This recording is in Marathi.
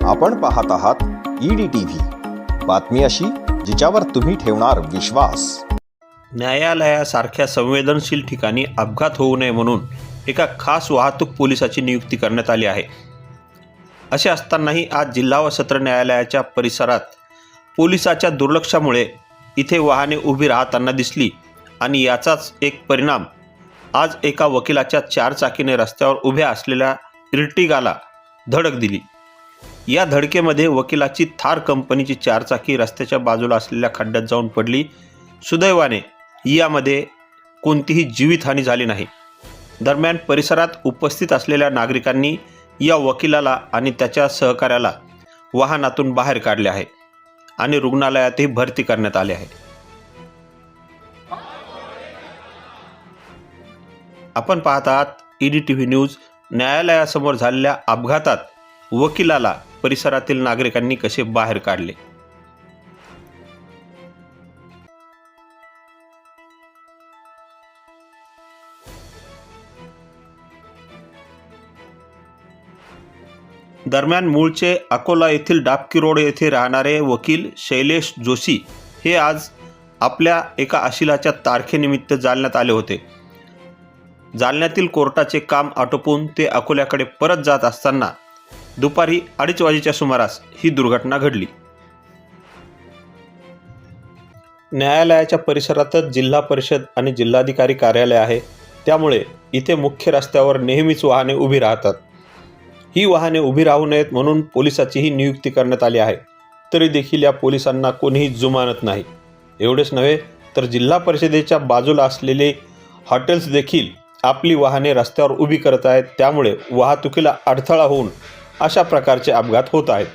आपण पाहत आहात ईडी टीव्ही बातमी अशी जिच्यावर तुम्ही ठेवणार विश्वास. न्यायालयासारख्या संवेदनशील ठिकाणी अपघात होऊ नये म्हणून एका खास वाहतूक पोलिसाची नियुक्ती करण्यात आली आहे. असे असतानाही आज जिल्हा व सत्र न्यायालयाच्या परिसरात पोलिसाच्या दुर्लक्षामुळे इथे वाहने उभी राहताना दिसली आणि याचाच एक परिणाम आज एका वकिलाच्या चार चाकीने रस्त्यावर उभ्या असलेल्या इर्टिगाला धडक दिली. या धडकेमध्ये वकिलाची थार कंपनीची चारचाकी रस्त्याच्या बाजूला असलेल्या खड्ड्यात जाऊन पडली. सुदैवाने यामध्ये कोणतीही जीवितहानी झाली नाही. दरम्यान परिसरात उपस्थित असलेल्या नागरिकांनी या वकिलाला आणि त्याच्या सहकार्याला वाहनातून बाहेर काढले आहे आणि रुग्णालयातही भरती करण्यात आले आहे. आपण पाहत आहात ईडी टी व्ही न्यूज न्यायालयासमोर झालेल्या अपघातात वकिलाला परिसरातील नागरिकांनी कसे बाहेर काढले? दरम्यान मूळचे अकोला येथील डाबकी रोड येथे राहणारे वकील शैलेश जोशी हे आज आपल्या एका आशिलाच्या तारखेनिमित्त जालण्यात आले होते. जालन्यातील कोर्टाचे काम आटोपून ते अकोल्याकडे परत जात असताना दुपारी अडीच वाजेच्या सुमारास ही दुर्घटना घडली. न्यायालयाच्या परिसरातच जिल्हा परिषद आणि जिल्हाधिकारी कार्यालय आहे. त्यामुळे इथे मुख्य रस्त्यावर नेहमीच वाहने उभी राहतात. ही वाहने उभी राहू नयेत म्हणून पोलिसाचीही नियुक्ती करण्यात आली आहे. तरी देखील या पोलिसांना कोणीही जुमानत नाही. एवढेच नव्हे तर जिल्हा परिषदेच्या बाजूला असलेले हॉटेल्स देखील आपली वाहने रस्त्यावर उभी करत आहेत. त्यामुळे वाहतुकीला अडथळा होऊन अशा प्रकारचे अपघात होत आहेत.